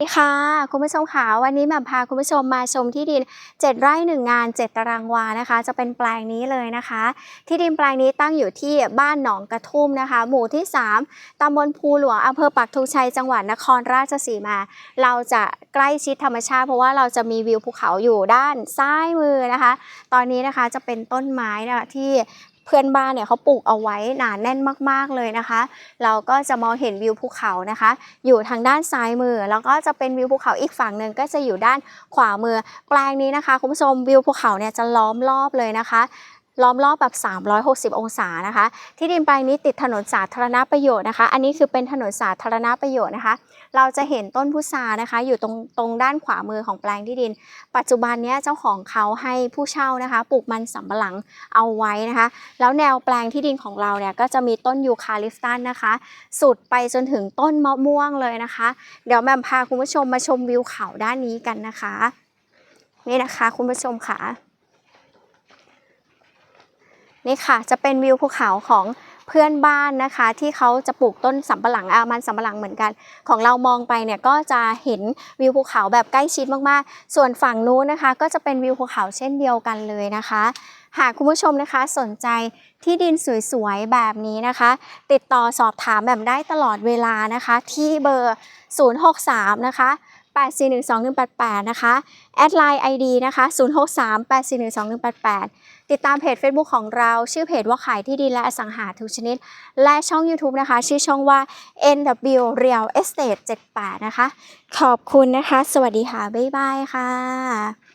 สวัสดีค่ะคุณผู้ชมค่ะวันนี้แหม่พาคุณผู้ชมมาชมที่ดิน 7 ไร่ 1 งาน 7 ตารางวานะคะ จะเป็นแปลงนี้เลยนะคะ ที่ดินแปลงนี้ตั้งอยู่ที่บ้านหนองกระทุ่มนะคะ หมู่ที่ 3ตำบลภูหลวงอำเภอปักธงชัยจังหวัดนครราชสีมา เราจะใกล้ชิดธรรมชาติ เพราะว่าเราจะมีวิวภูเขาอยู่ด้านซ้ายมือนะคะ ตอนนี้นะคะจะเป็นต้นไม้นะคะที่ เพื่อนบ้านเนี่ยเขาปลูกเอาไว้หนาแน่นมากๆเลยนะคะ เราก็จะมองเห็นวิวภูเขานะคะ อยู่ทางด้านซ้ายมือ แล้วก็จะเป็นวิวภูเขาอีกฝั่งหนึ่งก็จะอยู่ด้านขวามือ แปลงนี้นะคะคุณผู้ชมวิวภูเขาเนี่ยจะล้อมรอบเลยนะคะ ล้อมรอบแบบ 360 องศานะคะ ที่ดินแปลงนี้ติดถนนสาธารณประโยชน์นะคะ อันนี้คือเป็นถนนสาธารณประโยชน์นะคะ เราจะเห็นต้นพุทรานะคะ อยู่ตรงตรงด้านขวามือของแปลงที่ดิน ปัจจุบันนี้เจ้าของเขาให้ผู้เช่านะคะ ปลูกมันสำปะหลังเอาไว้นะคะ แล้วแนวแปลงที่ดินของเราเนี่ยก็จะมีต้นยูคาลิปตัสนะคะ สุดไปจนถึงต้นมะม่วงเลยนะคะ เดี๋ยวแม่มพาคุณผู้ชมมาชมวิวเขาด้านนี้กันนะคะ นี่นะคะคุณผู้ชมค่ะ นี่ค่ะจะเป็นวิวภูเขาของเพื่อนบ้านนะคะ ที่เขาจะปลูกต้นสำปะหลังอามันสำปะหลังเหมือนกัน ของเรามองไปเนี่ยก็จะเห็นวิวภูเขาแบบใกล้ชิดมากๆ ส่วนฝั่งนู้นนะคะ ก็จะเป็นวิวภูเขาเช่นเดียวกันเลยนะคะ หากคุณผู้ชมนะคะสนใจที่ดินสวยๆแบบนี้นะคะ ติดต่อสอบถามแบบได้ตลอดเวลานะคะ ที่เบอร์ 063 นะคะ 8412188 นะคะ แอดไลน์ ID นะคะ 063 8412188 ติดตามเพจ Facebook ของเรา ชื่อเพจว่าขายที่ดินและอสังหาทุกชนิด และช่อง YouTube นะคะ ชื่อช่องว่า NW Real Estate 78 นะคะ ขอบคุณนะคะ สวัสดีค่ะ บ๊ายบายค่ะ